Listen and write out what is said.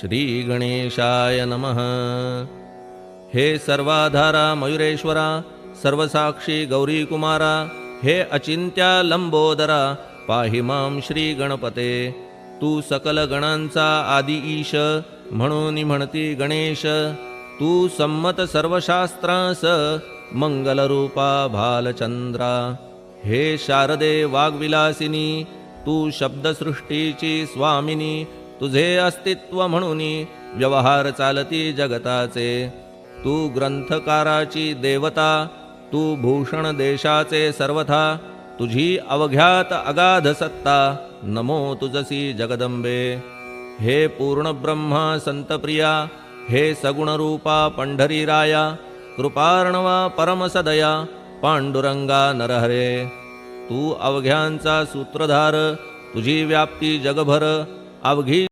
श्रीगणेशाय नमः. हे सर्वाधारा मयुरेश्वरा सर्वसाक्षी गौरीकुमारा हे अचिंत्या लंबोदरा पाहि मां श्रीगणपते तू सकल गणांचा आदि ईश म्हणून म्हणती गणेश. तू संमत सर्वशास्त्रास मंगलरूपा भालचंद्रा. हे शारदे वाग्विलासिनी तू शब्दसृष्टीची स्वामिनी तुझे अस्तित्व म्हणून व्यवहार चालती जगताचे. तू ग्रंथकाराची देवता तू भूषण देशाचे सर्वथा. तुझी अवघ्यात अगाध सत्ता नमो तुझसी जगदंबे. हे पूर्णब्रह्मा संतप्रिया हे सगुणरूपा पंढरीराया कृपार्णवा परमसदया पांडुरंगा नरहरे. तू अवघ्यांचा सूत्रधार तुझी व्याप्ती जगभर अवघी